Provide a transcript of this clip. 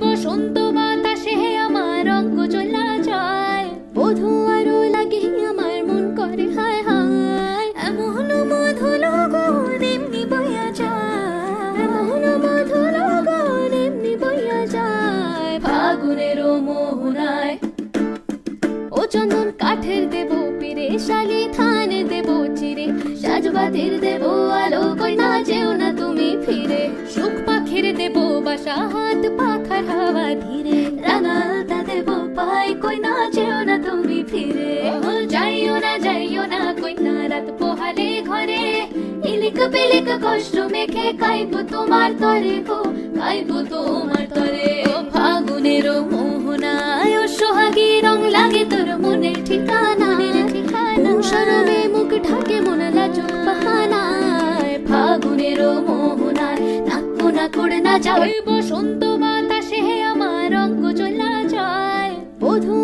বসন্ত বাতাসে আমার অঙ্গ চলা যায়। বধু আরও লাগে, আমার মন করে, হায় হায়। এমন মধুর গুণ এমনি বইয়া যায়। এমন মধুর এমনি বইয়া যায়। ফাগুনের মোহনায়। ও চন্দন কাঠের দেব পিরে, শালি থান দেব চিরে। সাজবাতির দেব আলো কই না যেও না তুমি ফিরে। সুখ পাই কই না যেও না তুমি ফিরে ও যাইও না যাইও না কই না রাত পোহালে ঘরে ইলিক পিলিক কষ্ট মেখে কাইব তোমার তরে গো কাইব তোমার তরে ও ফাগুনের মোহনায় ও সোহাগী রং লাগে তোর মনের ঠিকানা সরবে মুখ ঢাকে মন লাজুক বাহানায় ফাগুনের মোহনায় নাক্কু না, করে না যায় বসন্ত মধু